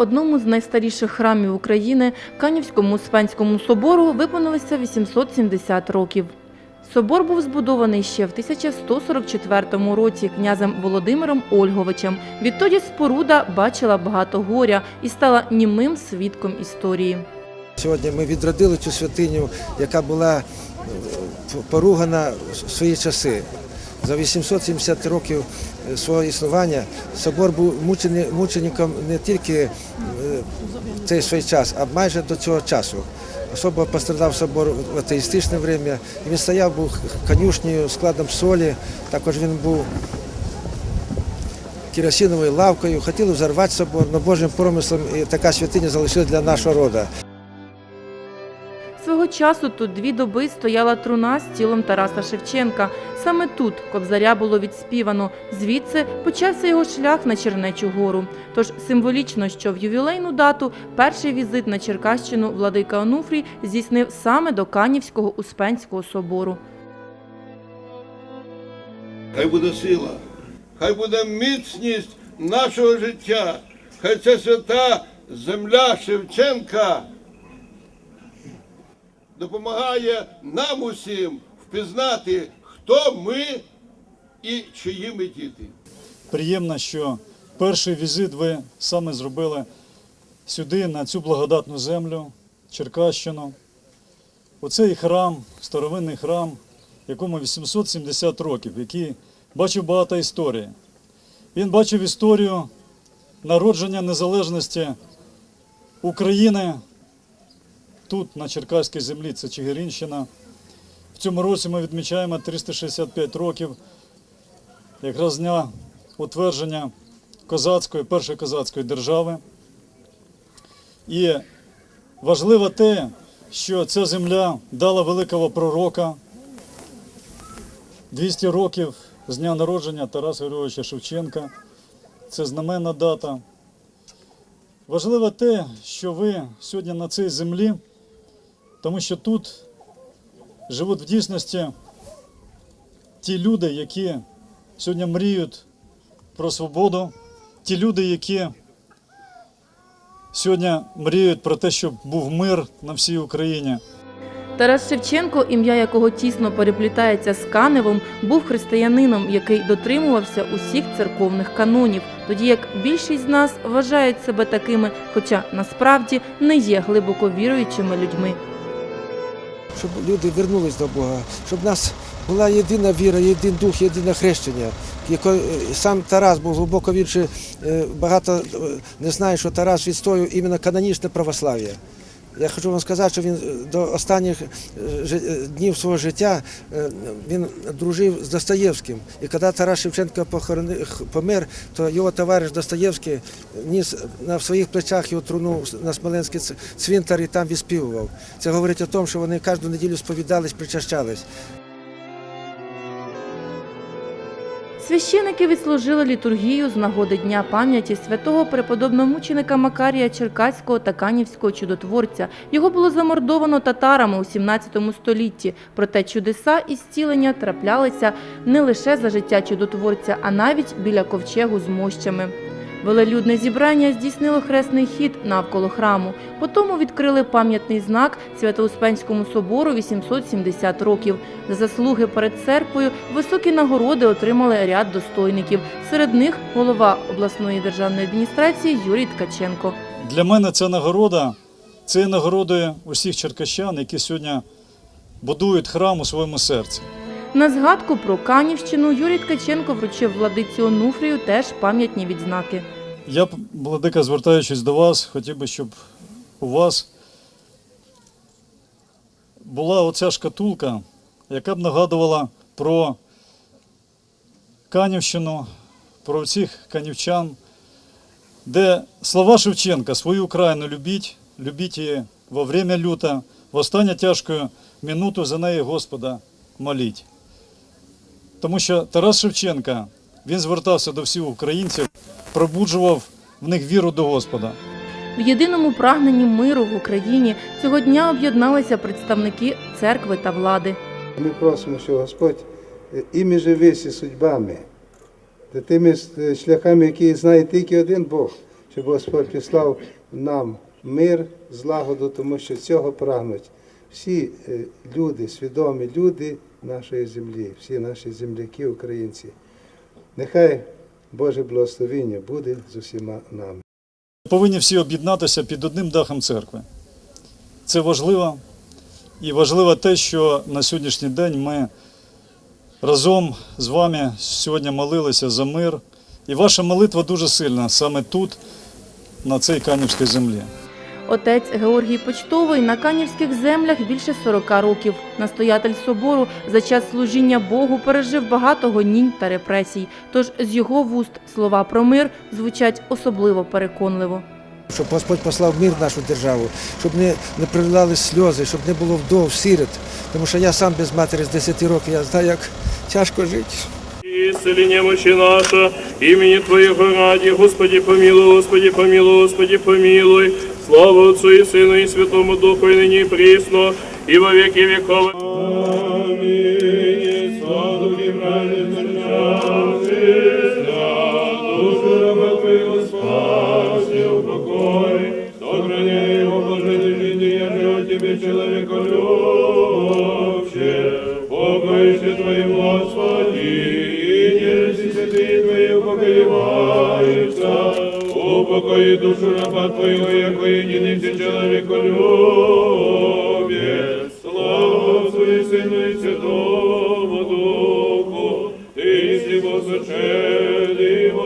одному з найстаріших храмів України, Канівському Успенському собору, виповнилося 870 років. Собор був збудований ще в 1144 році князем Володимиром Ольговичем. Відтоді споруда бачила багато горя і стала німим свідком історії. Сьогодні ми відродили цю святиню, яка була е, поругана в свої часи. За 870 років свого існування собор був мучеником не тільки е, в цей свій час, а майже до цього часу. Особо пострадав собор в атеїстичне время. Він стояв, був конюшнею, складом солі. Також він був керосиновою лавкою. Хотіли взорвати собор, але Божим промислом і така святиня залишилась для нашого роду. Часу тут дві доби стояла труна з тілом Тараса Шевченка. Саме тут кобзаря було відспівано. Звідси почався його шлях на Чернечу гору. Тож символічно, що в ювілейну дату перший візит на Черкащину владика Онуфрій здійснив саме до Канівського Успенського собору. Хай буде сила, хай буде міцність нашого життя, хай ця свята земля Шевченка допомагає нам усім впізнати, хто ми і чиї ми діти. Приємно, що перший візит ви саме зробили сюди, на цю благодатну землю, Черкащину. Оцей храм, старовинний храм, якому 870 років, який бачив багато історії. Він бачив історію народження незалежності України тут, на Черкаській землі, це Чигиринщина. В цьому році ми відмічаємо 365 років якраз дня утвердження козацької, першої козацької держави. І важливо те, що ця земля дала великого пророка 200 років з дня народження Тараса Григоровича Шевченка. Це знаменна дата. Важливо те, що ви сьогодні на цій землі, тому що тут живуть в дійсності ті люди, які сьогодні мріють про свободу, ті люди, які сьогодні мріють про те, щоб був мир на всій Україні. Тарас Шевченко, ім'я якого тісно переплітається з Каневом, був християнином, який дотримувався усіх церковних канонів, тоді як більшість з нас вважають себе такими, хоча насправді не є глибоко віруючими людьми. Щоб люди вернулись до Бога, щоб в нас була єдина віра, єдин дух, єдине хрещення. Е, Сам Тарас був глибоко вірши, е, багато е, не знає, що Тарас відстоював іменно канонічне православ'я. Я хочу вам сказати, що він е, до останніх е, е, днів свого життя він дружив з Достоєвським. І коли Тарас Шевченко помер, то його товариш Достоєвський ніс на своїх плечах його труну на Смоленський цвинтар і там відспівував. Це говорить о тому, що вони кожну неділю сповідались, причащались. Священики відслужили літургію з нагоди Дня пам'яті святого преподобномученика Макарія Черкаського та Канівського чудотворця. Його було замордовано татарами у 17 столітті. Проте чудеса і зцілення траплялися не лише за життя чудотворця, а навіть біля ковчегу з мощами. Велелюдне зібрання здійснило хресний хід навколо храму. Потім відкрили пам'ятний знак Свято-Успенському собору 870 років. За заслуги перед церквою високі нагороди отримали ряд достойників. Серед них голова обласної державної адміністрації Юрій Ткаченко. Для мене ця нагорода це нагородою усіх черкащан, які сьогодні будують храм у своєму серці. На згадку про Канівщину Юрій Ткаченко вручив владиці Онуфрію теж пам'ятні відзнаки. Я, б, владика, звертаючись до вас, хотів би, щоб у вас була оця шкатулка, яка б нагадувала про Канівщину, про всіх канівчан, де слова Шевченка свою Україну любіть, любіть її во время люта, в останню тяжку минуту за неї Господа моліть. Тому що Тарас Шевченка, він звертався до всіх українців, пробуджував в них віру до Господа. В єдиному прагненні миру в Україні цього дня об'єдналися представники церкви та влади. Ми просимо, що Господь е, імі живися судьбами, та тими е, шляхами, які знає тільки один Бог, щоб Господь післав нам мир, злагоду, тому що цього прагнуть всі е, люди, свідомі люди нашої землі, всі наші земляки, українці. Нехай Боже благословіння буде з усіма нами. Повинні всі об'єднатися під одним дахом церкви. Це важливо. І важливо те, що на сьогоднішній день ми разом з вами сьогодні молилися за мир. І ваша молитва дуже сильна саме тут, на цій Канівській землі. Отець Георгій Почтовий на канівських землях більше 40 років. Настоятель собору за час служіння Богу пережив багато гонінь та репресій. Тож з його вуст слова про мир звучать особливо переконливо. Щоб Господь послав мир в нашу державу, щоб не, не прилали сльози, щоб не було вдов, сирот. Тому що я сам без матері з 10 років, я знаю, як тяжко жити. Исцели немощи наша, имени Твоего ради, Господи помилуй, Господи помилуй, Господи помилуй. Слава Отцу и Сыну и Святому Духу, и ныне и присно, и во веки веков. Аминь. Слава Душу раба Твоего спаси, упокой. Сохрани его блаженной жизни, я живу Тебе, человека любче. Покоишься Твоим, Упокои душу раба Твоего, яко единый все человека любит. Слава Отцу и Сыну и Святому Духу, Ты если Бог сочелива,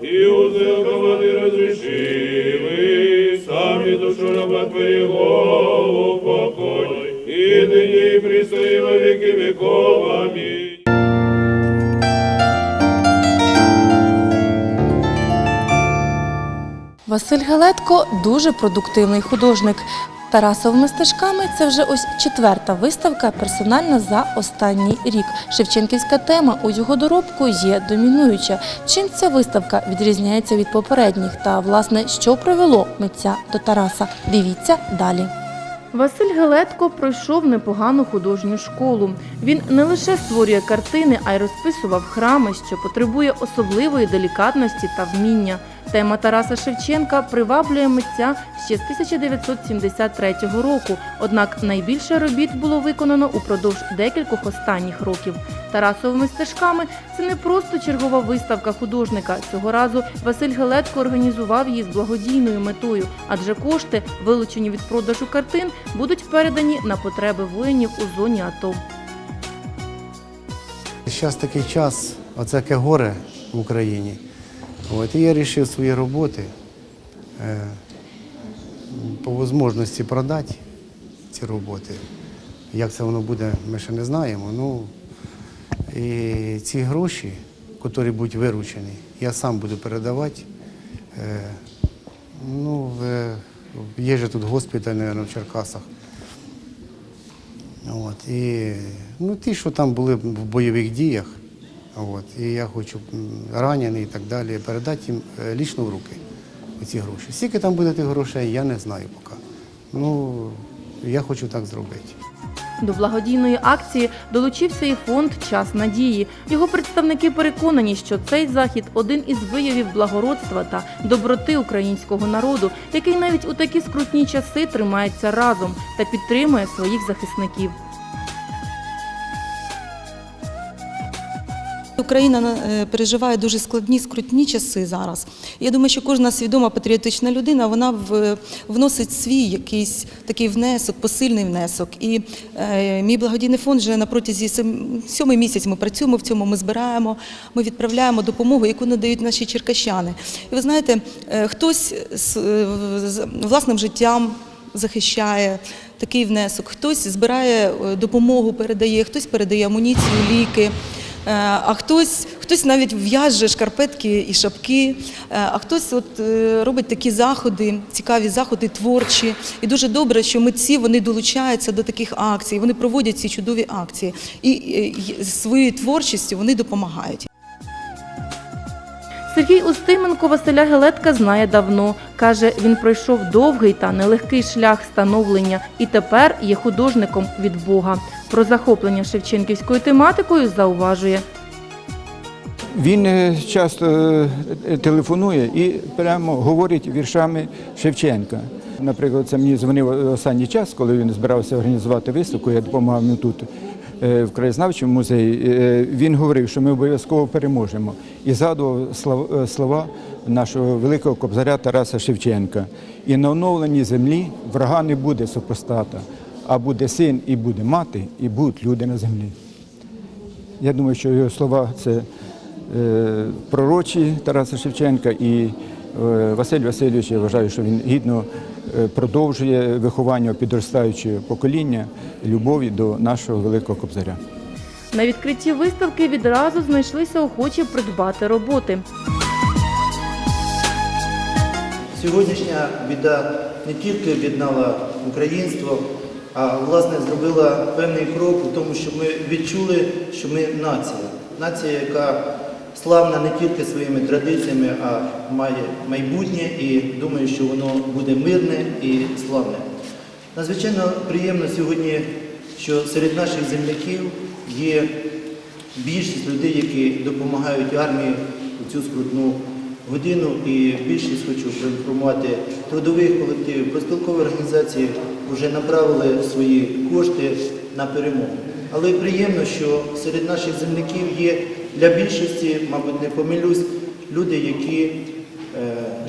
и узел команды разрешимый, сами душу раба Твоего Василь Гелетко дуже продуктивний художник. Тарасовими стежками це вже ось четверта виставка персональна за останній рік. Шевченківська тема у його доробку є домінуюча. Чим ця виставка відрізняється від попередніх та, власне, що привело митця до Тараса? Дивіться далі. Василь Гелетко пройшов непогану художню школу. Він не лише створює картини, а й розписував храми, що потребує особливої делікатності та вміння. Тема Тараса Шевченка приваблює митця ще з 1973 року. Однак найбільше робіт було виконано упродовж декількох останніх років. Тарасовими стежками це не просто чергова виставка художника. Цього разу Василь Гелетко організував її з благодійною метою, адже кошти, вилучені від продажу картин, будуть передані на потреби воїнів у зоні АТО. Зараз такий час, оце яке горе в Україні. От, і я вирішив свої роботи е, по можливості продати ці роботи. Як це воно буде, ми ще не знаємо. Ну, і ці гроші, які будуть виручені, я сам буду передавати. Е, ну, в, є же тут госпіталь, мабуть, в Черкасах. От, і, ну, ті, що там були в бойових діях, от, і я хочу ранений і так далі, передати їм е, лічно в руки ці гроші. Скільки там буде тих грошей, я не знаю поки. Ну, я хочу так зробити. До благодійної акції долучився і фонд Час надії. Його представники переконані, що цей захід один із виявів благородства та доброти українського народу, який навіть у такі скрутні часи тримається разом та підтримує своїх захисників. Україна е, переживає дуже складні, скрутні часи зараз. Я думаю, що кожна свідома патріотична людина вона вносить свій якийсь такий внесок, посильний внесок. І е, мій благодійний фонд вже на протязі сьомий місяць ми працюємо в цьому. Ми збираємо, ми відправляємо допомогу, яку надають наші черкащани. І ви знаєте, е, хтось з, власним життям захищає такий внесок, хтось збирає допомогу, передає, хтось передає амуніцію, ліки. Е, А хтось, хтось навіть в'яже шкарпетки і шапки, е, а хтось от е, робить такі заходи, цікаві заходи творчі. І дуже добре, що митці вони долучаються до таких акцій, вони проводять ці чудові акції і своєю творчістю вони допомагають. Сергій Устименко Василя Гелетка знає давно. Каже, він пройшов довгий та нелегкий шлях становлення і тепер є художником від Бога. Про захоплення шевченківською тематикою зауважує. Він е, часто е, телефонує і прямо говорить віршами Шевченка. Наприклад, це мені дзвонив останній час, коли він збирався організувати виставку. Я допомагав йому тут в краєзнавчому музеї. Е, Він говорив, що ми обов'язково переможемо. І згадував е, слова нашого великого кобзаря Тараса Шевченка. І на оновленій землі врага не буде супостата, а буде син і буде мати, і будуть люди на землі. Я думаю, що його слова це е, пророчі Тараса Шевченка і е, Василь Васильович, я вважаю, що він гідно е, продовжує виховання підростаючого покоління любові до нашого великого кобзаря. На відкритті виставки відразу знайшлися охочі придбати роботи. Сьогоднішня біда не тільки об'єднала українство, а власне зробила певний крок у тому, що ми відчули, що ми нація. Нація, яка славна не тільки своїми традиціями, а має майбутнє і думаю, що воно буде мирне і славне. Надзвичайно приємно сьогодні, що серед наших земляків є більшість людей, які допомагають армії у цю скрутну годину. І більшість хочу проінформувати трудових колективів, проспілкові організації вже направили свої кошти на перемогу. Але приємно, що серед наших земляків є для більшості, мабуть, не помилюсь, люди, які е,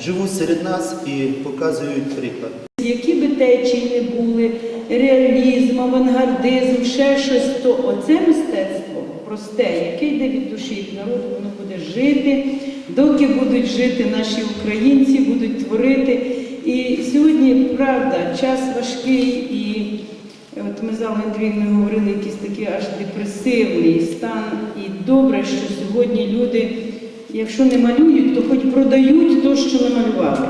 живуть серед нас і показують приклад. Які би течії не були, реалізм, авангардизм, ще щось, то оце мистецтво просте, яке йде від душі від народу, воно буде жити, доки будуть жити наші українці, будуть творити. І сьогодні, правда, час важкий, і от ми з Аллою Андріївною говорили, якийсь такий аж депресивний стан. Добре, що сьогодні люди, якщо не малюють, то хоч продають те, що намалювали.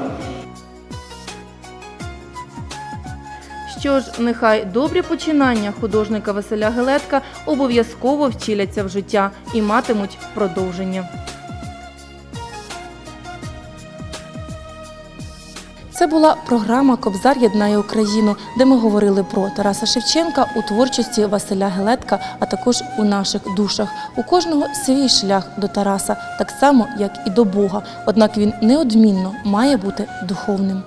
Що ж, нехай добрі починання художника Василя Гелетка обов'язково втіляться в життя і матимуть продовження. Це була програма Кобзар єднає Україну, де ми говорили про Тараса Шевченка у творчості Василя Гелетка, а також у наших душах. У кожного свій шлях до Тараса, так само як і до Бога. Однак він неодмінно має бути духовним.